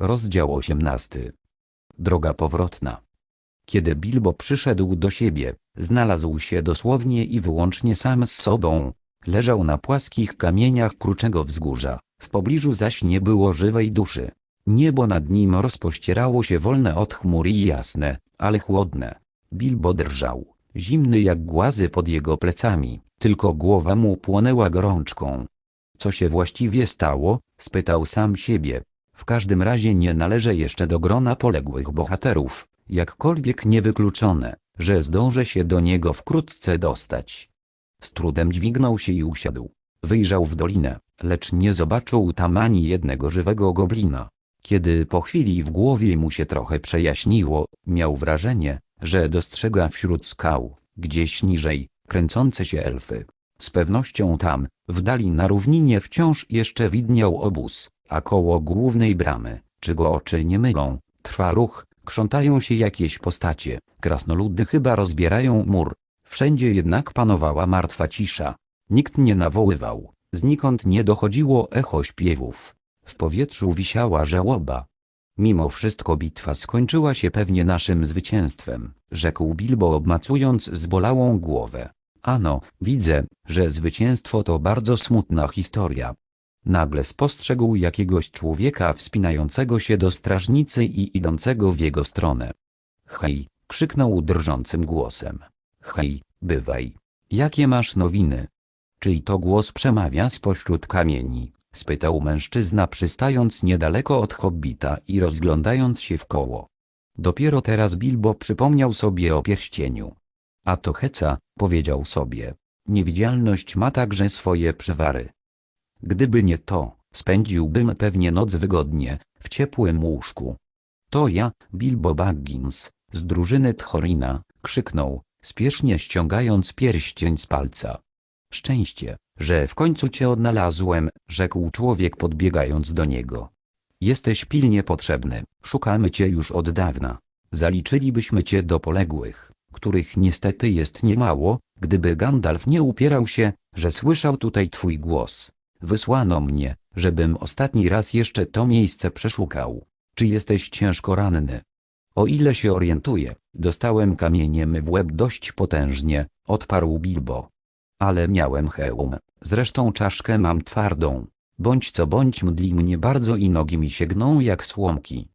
Rozdział 18. Droga powrotna. Kiedy Bilbo przyszedł do siebie, znalazł się dosłownie i wyłącznie sam z sobą. Leżał na płaskich kamieniach kruczego wzgórza, w pobliżu zaś nie było żywej duszy. Niebo nad nim rozpościerało się wolne od chmur i jasne, ale chłodne. Bilbo drżał, zimny jak głazy pod jego plecami, tylko głowa mu płonęła gorączką. Co się właściwie stało? spytał sam siebie. W każdym razie nie należę jeszcze do grona poległych bohaterów, jakkolwiek niewykluczone, że zdążę się do niego wkrótce dostać. Z trudem dźwignął się i usiadł. Wyjrzał w dolinę, lecz nie zobaczył tam ani jednego żywego goblina. Kiedy po chwili w głowie mu się trochę przejaśniło, miał wrażenie, że dostrzega wśród skał, gdzieś niżej, kręcące się elfy. Z pewnością tam, w dali na równinie wciąż jeszcze widniał obóz, a koło głównej bramy, czy go oczy nie mylą, trwa ruch, krzątają się jakieś postacie, krasnoludy chyba rozbierają mur. Wszędzie jednak panowała martwa cisza. Nikt nie nawoływał, znikąd nie dochodziło echo śpiewów. W powietrzu wisiała żałoba. Mimo wszystko bitwa skończyła się pewnie naszym zwycięstwem, rzekł Bilbo obmacując zbolałą głowę. Ano, widzę, że zwycięstwo to bardzo smutna historia. Nagle spostrzegł jakiegoś człowieka wspinającego się do strażnicy i idącego w jego stronę. Hej, krzyknął drżącym głosem. Hej, bywaj. Jakie masz nowiny? Czyj to głos przemawia spośród kamieni? spytał mężczyzna przystając niedaleko od hobbita i rozglądając się w koło. Dopiero teraz Bilbo przypomniał sobie o pierścieniu. A to heca, powiedział sobie. Niewidzialność ma także swoje przewary. Gdyby nie to, spędziłbym pewnie noc wygodnie, w ciepłym łóżku. To ja, Bilbo Baggins, z drużyny Tchorina, krzyknął, spiesznie ściągając pierścień z palca. Szczęście, że w końcu cię odnalazłem, rzekł człowiek podbiegając do niego. Jesteś pilnie potrzebny, szukamy cię już od dawna. Zaliczylibyśmy cię do poległych, których niestety jest niemało, gdyby Gandalf nie upierał się, że słyszał tutaj twój głos. Wysłano mnie, żebym ostatni raz jeszcze to miejsce przeszukał. Czy jesteś ciężko ranny? O ile się orientuję, dostałem kamieniem w łeb dość potężnie, odparł Bilbo. Ale miałem hełm, zresztą czaszkę mam twardą. Bądź co bądź mdli mnie bardzo i nogi mi się gną jak słomki.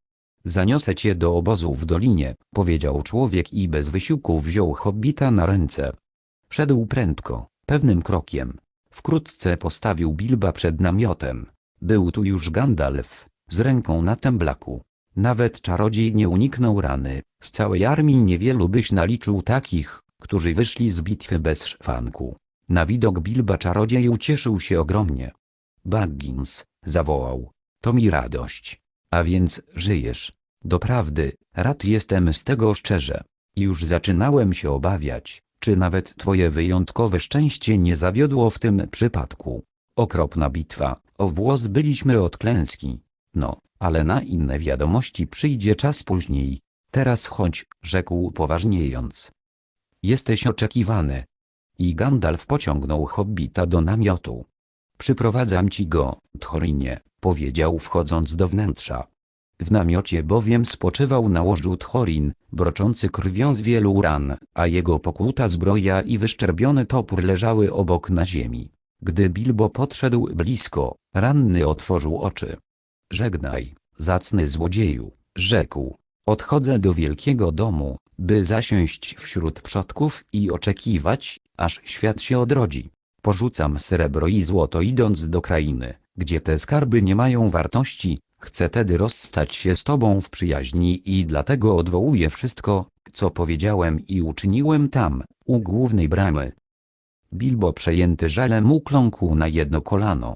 Zaniosę cię do obozu w dolinie, powiedział człowiek i bez wysiłku wziął hobbita na ręce. Szedł prędko, pewnym krokiem. Wkrótce postawił Bilba przed namiotem. Był tu już Gandalf, z ręką na temblaku. Nawet czarodziej nie uniknął rany. W całej armii niewielu byś naliczył takich, którzy wyszli z bitwy bez szwanku. Na widok Bilba czarodziej ucieszył się ogromnie. Baggins, zawołał. To mi radość. A więc żyjesz. Doprawdy, rad jestem z tego szczerze. Już zaczynałem się obawiać, czy nawet twoje wyjątkowe szczęście nie zawiodło w tym przypadku. Okropna bitwa, o włos byliśmy od klęski. No, ale na inne wiadomości przyjdzie czas później. Teraz chodź, rzekł poważniejąc. Jesteś oczekiwany. I Gandalf pociągnął hobbita do namiotu. Przyprowadzam ci go, Thorinie, powiedział wchodząc do wnętrza. W namiocie bowiem spoczywał na łożu Thorin, broczący krwią z wielu ran, a jego pokłuta zbroja i wyszczerbiony topór leżały obok na ziemi. Gdy Bilbo podszedł blisko, ranny otworzył oczy. Żegnaj, zacny złodzieju, rzekł. Odchodzę do wielkiego domu, by zasiąść wśród przodków i oczekiwać, aż świat się odrodzi. Porzucam srebro i złoto idąc do krainy, gdzie te skarby nie mają wartości, chcę tedy rozstać się z tobą w przyjaźni i dlatego odwołuję wszystko, co powiedziałem i uczyniłem tam, u głównej bramy. Bilbo przejęty żalem ukląkł na jedno kolano.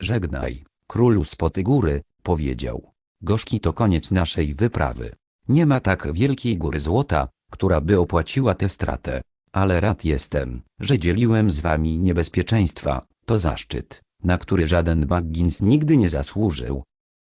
Żegnaj, królu spoty góry, powiedział. Gorzki to koniec naszej wyprawy. Nie ma tak wielkiej góry złota, która by opłaciła tę stratę. Ale rad jestem, że dzieliłem z wami niebezpieczeństwa. To zaszczyt, na który żaden Baggins nigdy nie zasłużył.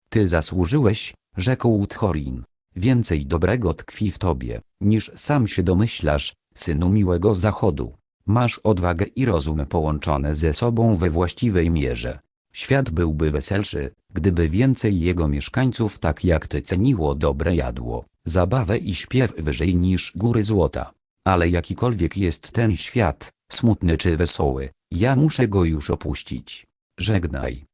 Ty zasłużyłeś, rzekł Thorin. Więcej dobrego tkwi w tobie, niż sam się domyślasz, synu miłego zachodu. Masz odwagę i rozum połączone ze sobą we właściwej mierze. Świat byłby weselszy, gdyby więcej jego mieszkańców tak jak ty ceniło dobre jadło, zabawę i śpiew wyżej niż góry złota. Ale jakikolwiek jest ten świat, smutny czy wesoły, ja muszę go już opuścić. Żegnaj.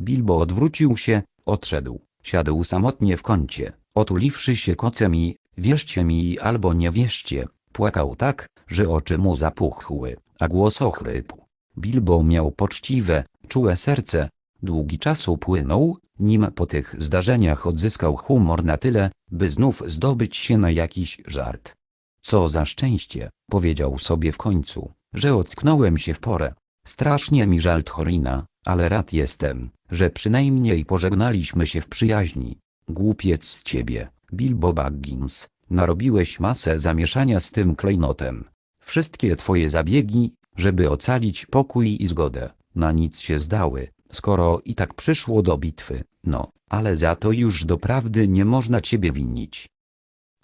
Bilbo odwrócił się, odszedł, siadł samotnie w kącie, otuliwszy się kocem i, wierzcie mi albo nie wierzcie, płakał tak, że oczy mu zapuchły, a głos ochrypł. Bilbo miał poczciwe, czułe serce. Długi czas upłynął, nim po tych zdarzeniach odzyskał humor na tyle, by znów zdobyć się na jakiś żart. Co za szczęście, powiedział sobie w końcu, że ocknąłem się w porę. Strasznie mi żal Thorina, ale rad jestem, że przynajmniej pożegnaliśmy się w przyjaźni. Głupiec z ciebie, Bilbo Baggins, narobiłeś masę zamieszania z tym klejnotem. Wszystkie twoje zabiegi, żeby ocalić pokój i zgodę, na nic się zdały, skoro i tak przyszło do bitwy, no, ale za to już doprawdy nie można ciebie winić.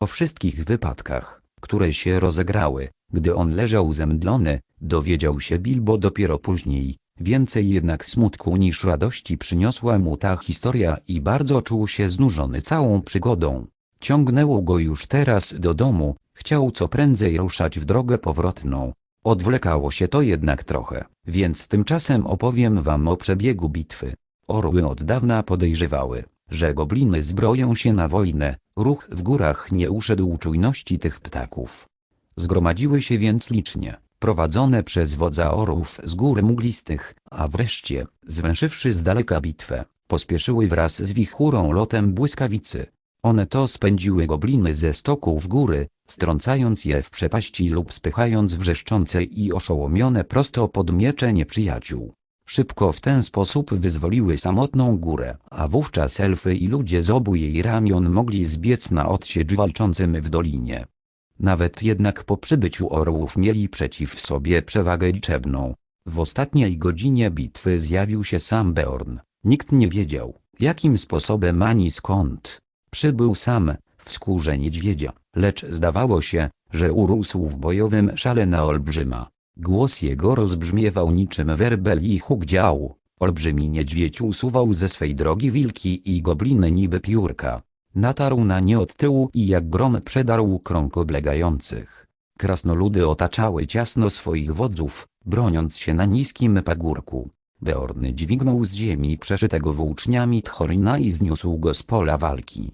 O wszystkich wypadkach, które się rozegrały, gdy on leżał zemdlony, dowiedział się Bilbo dopiero później. Więcej jednak smutku niż radości przyniosła mu ta historia i bardzo czuł się znużony całą przygodą. Ciągnęło go już teraz do domu, chciał co prędzej ruszać w drogę powrotną. Odwlekało się to jednak trochę, więc tymczasem opowiem wam o przebiegu bitwy. Orły od dawna podejrzewały, że gobliny zbroją się na wojnę, ruch w górach nie uszedł czujności tych ptaków. Zgromadziły się więc licznie, prowadzone przez wodza orłów z gór muglistych, a wreszcie, zwęszywszy z daleka bitwę, pospieszyły wraz z wichurą lotem błyskawicy. One to spędziły gobliny ze stoków góry, strącając je w przepaści lub spychając wrzeszczące i oszołomione prosto pod miecze nieprzyjaciół. Szybko w ten sposób wyzwoliły samotną górę, a wówczas elfy i ludzie z obu jej ramion mogli zbiec na odsiecz walczącym w dolinie. Nawet jednak po przybyciu orłów mieli przeciw sobie przewagę liczebną. W ostatniej godzinie bitwy zjawił się sam Beorn. Nikt nie wiedział, jakim sposobem ani skąd. Przybył sam, w skórze niedźwiedzia, lecz zdawało się, że urósł w bojowym szale na olbrzyma. Głos jego rozbrzmiewał niczym werbel i huk działu. Olbrzymi niedźwiedź usuwał ze swej drogi wilki i gobliny niby piórka. Natarł na nie od tyłu i jak grom przedarł krąg oblegających. Krasnoludy otaczały ciasno swoich wodzów, broniąc się na niskim pagórku. Beorn dźwignął z ziemi przeszytego włóczniami Tchorina i zniósł go z pola walki.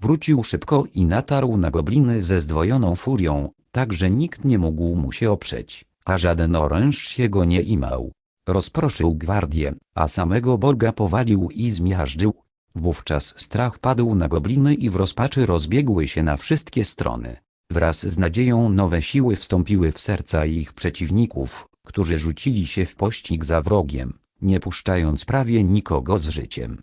Wrócił szybko i natarł na gobliny ze zdwojoną furią, tak że nikt nie mógł mu się oprzeć, a żaden oręż się go nie imał. Rozproszył gwardię, a samego Bolga powalił i zmiażdżył. Wówczas strach padł na gobliny i w rozpaczy rozbiegły się na wszystkie strony. Wraz z nadzieją nowe siły wstąpiły w serca ich przeciwników, którzy rzucili się w pościg za wrogiem, nie puszczając prawie nikogo z życiem.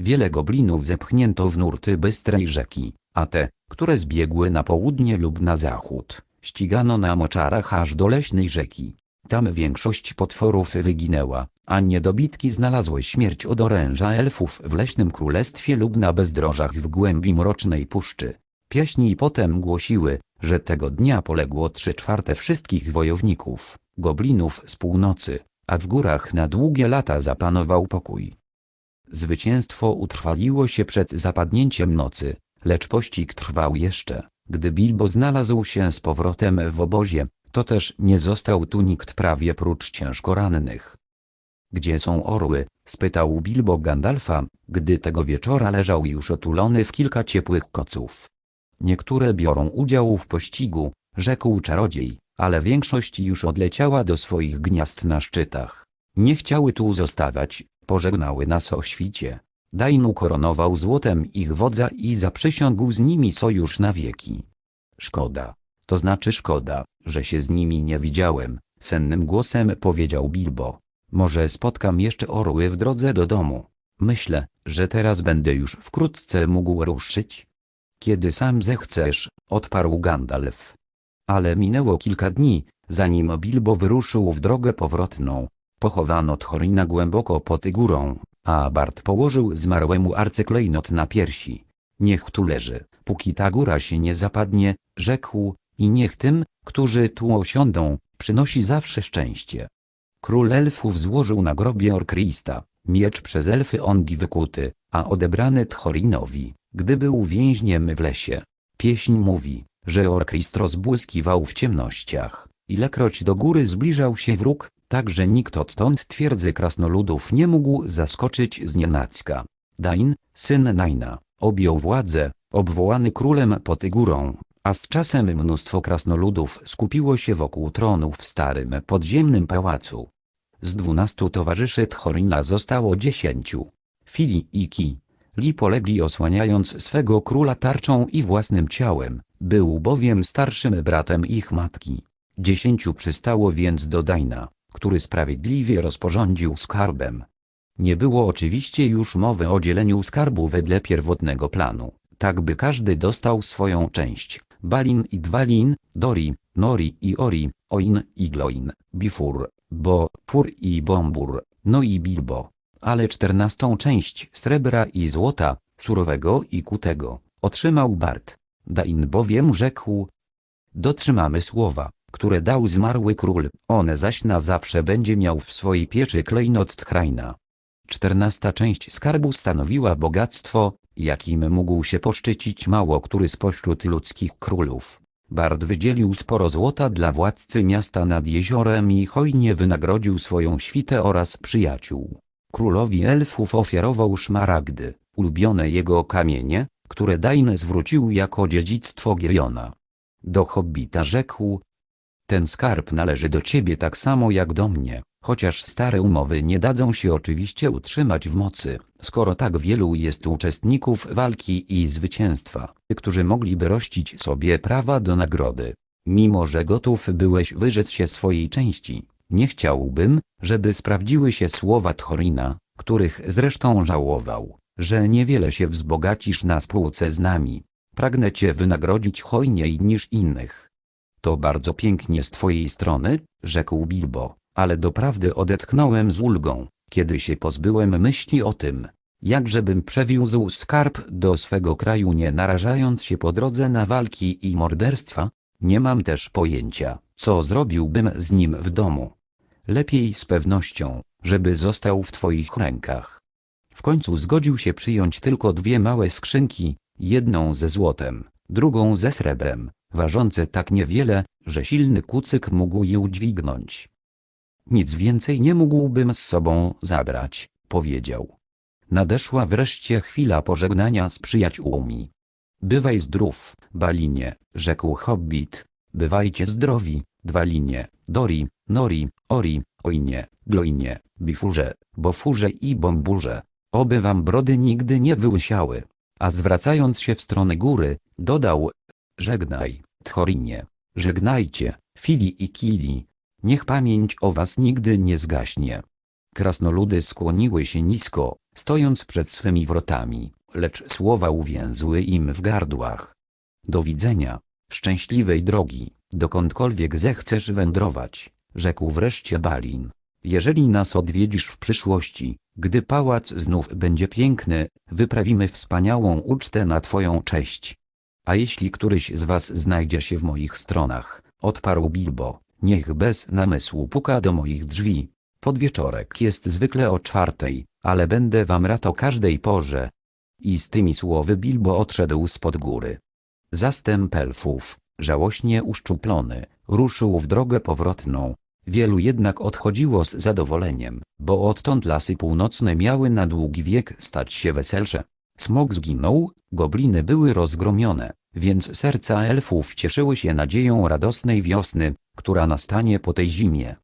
Wiele goblinów zepchnięto w nurty bystrej rzeki, a te, które zbiegły na południe lub na zachód, ścigano na moczarach aż do leśnej rzeki. Tam większość potworów wyginęła, a niedobitki znalazły śmierć od oręża elfów w leśnym królestwie lub na bezdrożach w głębi mrocznej puszczy. Pieśni potem głosiły, że tego dnia poległo trzy czwarte wszystkich wojowników, goblinów z północy, a w górach na długie lata zapanował pokój. Zwycięstwo utrwaliło się przed zapadnięciem nocy, lecz pościg trwał jeszcze. Gdy Bilbo znalazł się z powrotem w obozie, to też nie został tu nikt prawie prócz ciężko rannych. Gdzie są orły? spytał Bilbo Gandalfa, gdy tego wieczora leżał już otulony w kilka ciepłych koców. Niektóre biorą udział w pościgu, rzekł czarodziej, ale większość już odleciała do swoich gniazd na szczytach. Nie chciały tu zostawać, pożegnały nas o świcie. Dainu koronował złotem ich wodza i zaprzysiągł z nimi sojusz na wieki. Szkoda. To znaczy szkoda, że się z nimi nie widziałem, sennym głosem powiedział Bilbo. Może spotkam jeszcze orły w drodze do domu. Myślę, że teraz będę już wkrótce mógł ruszyć. Kiedy sam zechcesz, odparł Gandalf. Ale minęło kilka dni, zanim Bilbo wyruszył w drogę powrotną. Pochowano Thorina głęboko pod górą, a Bart położył zmarłemu arcyklejnot na piersi. Niech tu leży, póki ta góra się nie zapadnie, rzekł, i niech tym, którzy tu osiądą, przynosi zawsze szczęście. Król elfów złożył na grobie Orkrista, miecz przez elfy Ongi wykuty, a odebrany Thorinowi, gdy był więźniem w lesie. Pieśń mówi, że Orkrist rozbłyskiwał w ciemnościach, ilekroć do góry zbliżał się wróg, tak że nikt odtąd twierdzy krasnoludów nie mógł zaskoczyć znienacka. Dain, syn Naina, objął władzę, obwołany królem pod górą, a z czasem mnóstwo krasnoludów skupiło się wokół tronu w starym podziemnym pałacu. Z dwunastu towarzyszy Thorina zostało dziesięciu. Fili i Ki, Li polegli osłaniając swego króla tarczą i własnym ciałem, był bowiem starszym bratem ich matki. Dziesięciu przystało więc do Daina, który sprawiedliwie rozporządził skarbem. Nie było oczywiście już mowy o dzieleniu skarbu wedle pierwotnego planu, tak by każdy dostał swoją część. Balin i Dwalin, Dori, Nori i Ori, Oin i Gloin, Bifur, Bo, Fur i Bombur, no i Bilbo. Ale czternastą część srebra i złota, surowego i kutego, otrzymał Bart. Dain bowiem rzekł, dotrzymamy słowa, które dał zmarły król, one zaś na zawsze będzie miał w swojej pieczy klejnot Tchrajna. Czternasta część skarbu stanowiła bogactwo, jakim mógł się poszczycić mało który spośród ludzkich królów. Bard wydzielił sporo złota dla władcy miasta nad jeziorem i hojnie wynagrodził swoją świtę oraz przyjaciół. Królowi elfów ofiarował szmaragdy, ulubione jego kamienie, które Dain zwrócił jako dziedzictwo Giriona. Do hobbita rzekł, ten skarb należy do ciebie tak samo jak do mnie, chociaż stare umowy nie dadzą się oczywiście utrzymać w mocy, skoro tak wielu jest uczestników walki i zwycięstwa, którzy mogliby rościć sobie prawa do nagrody. Mimo że gotów byłeś wyrzec się swojej części, nie chciałbym, żeby sprawdziły się słowa Thorina, których zresztą żałował, że niewiele się wzbogacisz na spółce z nami. Pragnę cię wynagrodzić hojniej niż innych. To bardzo pięknie z twojej strony, rzekł Bilbo, ale doprawdy odetchnąłem z ulgą, kiedy się pozbyłem myśli o tym, jakżebym przewiózł skarb do swego kraju nie narażając się po drodze na walki i morderstwa, nie mam też pojęcia, co zrobiłbym z nim w domu. Lepiej z pewnością, żeby został w twoich rękach. W końcu zgodził się przyjąć tylko dwie małe skrzynki, jedną ze złotem, drugą ze srebrem, ważące tak niewiele, że silny kucyk mógł je udźwignąć. Nic więcej nie mógłbym z sobą zabrać, powiedział. Nadeszła wreszcie chwila pożegnania z przyjaciółmi. Bywaj zdrów, Balinie, rzekł hobbit. Bywajcie zdrowi, Dwalinie, Dori, Nori, Ori, Ojnie, Gloinie, Bifurze, Bofurze i Bomburze. Oby wam brody nigdy nie wyłysiały. A zwracając się w stronę góry, dodał, żegnaj, Thorinie, żegnajcie, Fili i Kili, niech pamięć o was nigdy nie zgaśnie. Krasnoludy skłoniły się nisko, stojąc przed swymi wrotami, lecz słowa uwięzły im w gardłach. Do widzenia, szczęśliwej drogi, dokądkolwiek zechcesz wędrować, rzekł wreszcie Balin. Jeżeli nas odwiedzisz w przyszłości, gdy pałac znów będzie piękny, wyprawimy wspaniałą ucztę na twoją cześć. A jeśli któryś z was znajdzie się w moich stronach, odparł Bilbo, niech bez namysłu puka do moich drzwi. Podwieczorek jest zwykle o czwartej, ale będę wam rad o każdej porze. I z tymi słowy Bilbo odszedł spod góry. Zastęp elfów, żałośnie uszczuplony, ruszył w drogę powrotną. Wielu jednak odchodziło z zadowoleniem, bo odtąd lasy północne miały na długi wiek stać się weselsze. Smok zginął, gobliny były rozgromione, więc serca elfów cieszyły się nadzieją radosnej wiosny, która nastanie po tej zimie.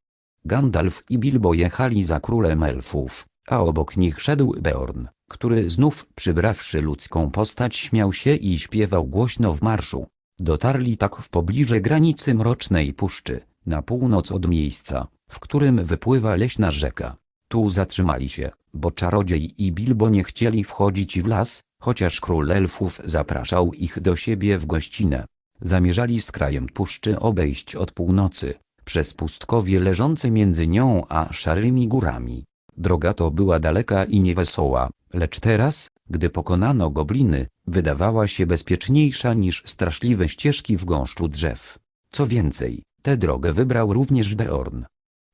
Gandalf i Bilbo jechali za królem elfów, a obok nich szedł Beorn, który znów przybrawszy ludzką postać śmiał się i śpiewał głośno w marszu. Dotarli tak w pobliże granicy mrocznej puszczy, na północ od miejsca, w którym wypływa leśna rzeka. Tu zatrzymali się, bo czarodziej i Bilbo nie chcieli wchodzić w las, chociaż król elfów zapraszał ich do siebie w gościnę. Zamierzali z krajem puszczy obejść od północy, przez pustkowie leżące między nią a szarymi górami. Droga to była daleka i niewesoła, lecz teraz, gdy pokonano gobliny, wydawała się bezpieczniejsza niż straszliwe ścieżki w gąszczu drzew. Co więcej, tę drogę wybrał również Beorn.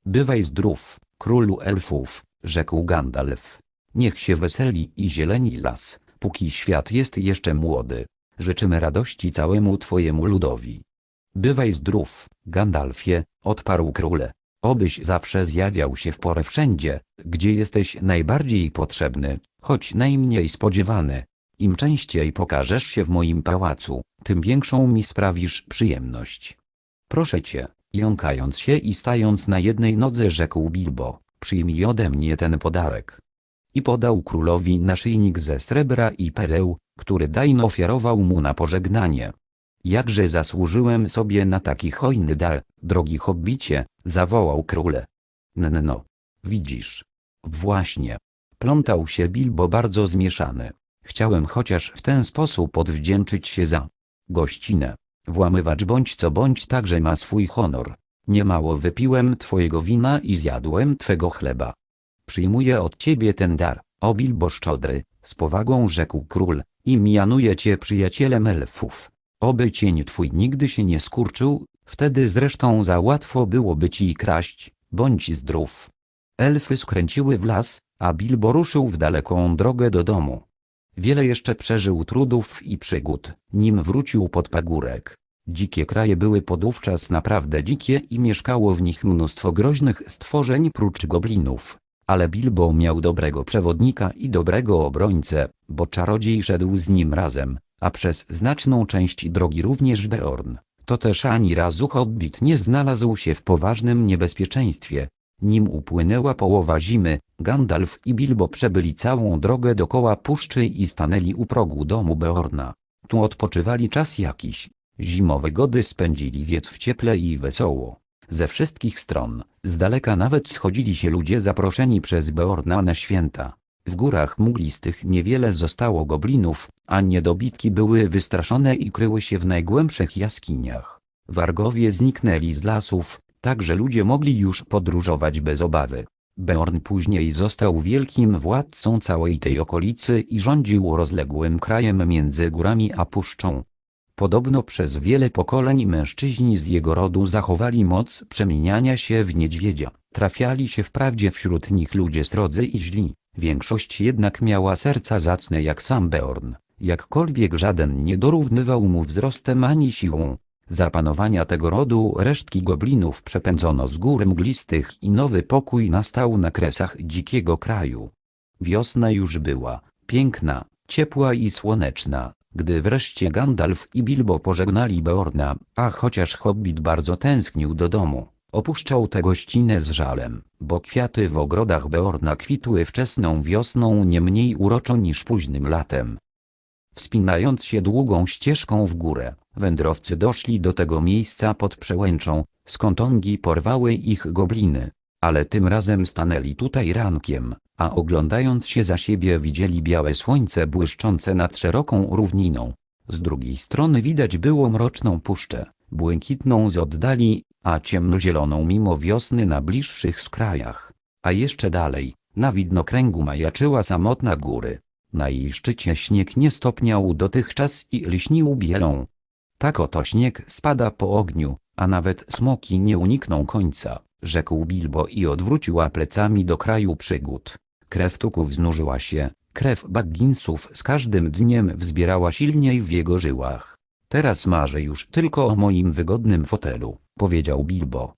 Bywaj zdrów, królu elfów, rzekł Gandalf. Niech się weseli i zieleni las, póki świat jest jeszcze młody. Życzymy radości całemu twojemu ludowi. Bywaj zdrów, Gandalfie, odparł król. Obyś zawsze zjawiał się w porę wszędzie, gdzie jesteś najbardziej potrzebny, choć najmniej spodziewany. Im częściej pokażesz się w moim pałacu, tym większą mi sprawisz przyjemność. Proszę cię, jąkając się i stając na jednej nodze rzekł Bilbo, przyjmij ode mnie ten podarek. I podał królowi naszyjnik ze srebra i pereł, który Dain ofiarował mu na pożegnanie. Jakże zasłużyłem sobie na taki hojny dar, drogi hobbicie, zawołał król. No, widzisz. Właśnie. Plątał się Bilbo bardzo zmieszany. Chciałem chociaż w ten sposób odwdzięczyć się za gościnę. Włamywacz bądź co bądź także ma swój honor. Niemało wypiłem twojego wina i zjadłem twego chleba. Przyjmuję od ciebie ten dar, o Bilbo szczodry, z powagą rzekł król, i mianuję cię przyjacielem elfów. Oby cień twój nigdy się nie skurczył, wtedy zresztą za łatwo byłoby ci kraść, bądź zdrów. Elfy skręciły w las, a Bilbo ruszył w daleką drogę do domu. Wiele jeszcze przeżył trudów i przygód, nim wrócił pod pagórek. Dzikie kraje były podówczas naprawdę dzikie i mieszkało w nich mnóstwo groźnych stworzeń prócz goblinów. Ale Bilbo miał dobrego przewodnika i dobrego obrońcę, bo czarodziej szedł z nim razem, a przez znaczną część drogi również Beorn. To też ani razu hobbit nie znalazł się w poważnym niebezpieczeństwie. Nim upłynęła połowa zimy, Gandalf i Bilbo przebyli całą drogę dokoła puszczy i stanęli u progu domu Beorna. Tu odpoczywali czas jakiś. Zimowe gody spędzili wiec w cieple i wesoło. Ze wszystkich stron, z daleka nawet schodzili się ludzie zaproszeni przez Beorna na święta. W górach mglistych niewiele zostało goblinów, a niedobitki były wystraszone i kryły się w najgłębszych jaskiniach. Wargowie zniknęli z lasów, tak że ludzie mogli już podróżować bez obawy. Beorn później został wielkim władcą całej tej okolicy i rządził rozległym krajem między górami a puszczą. Podobno przez wiele pokoleń mężczyźni z jego rodu zachowali moc przemieniania się w niedźwiedzia. Trafiali się wprawdzie wśród nich ludzie strodzy i źli, większość jednak miała serca zacne jak sam Beorn. Jakkolwiek żaden nie dorównywał mu wzrostem ani siłą. Za panowania tego rodu resztki goblinów przepędzono z gór mglistych i nowy pokój nastał na kresach dzikiego kraju. Wiosna już była, piękna, ciepła i słoneczna, gdy wreszcie Gandalf i Bilbo pożegnali Beorna, a chociaż Hobbit bardzo tęsknił do domu, opuszczał tę gościnę z żalem, bo kwiaty w ogrodach Beorna kwitły wczesną wiosną nie mniej uroczo niż późnym latem. Wspinając się długą ścieżką w górę, wędrowcy doszli do tego miejsca pod przełęczą, skąd ongi porwały ich gobliny. Ale tym razem stanęli tutaj rankiem, a oglądając się za siebie widzieli białe słońce błyszczące nad szeroką równiną. Z drugiej strony widać było mroczną puszczę, błękitną z oddali, a ciemnozieloną mimo wiosny na bliższych skrajach. A jeszcze dalej, na widnokręgu majaczyła samotna góry. Na jej szczycie śnieg nie stopniał dotychczas i lśnił bielą. Tak oto śnieg spada po ogniu, a nawet smoki nie unikną końca, rzekł Bilbo i odwróciła plecami do kraju przygód. Krew tuków znużyła się, krew Bagginsów z każdym dniem wzbierała silniej w jego żyłach. Teraz marzę już tylko o moim wygodnym fotelu, powiedział Bilbo.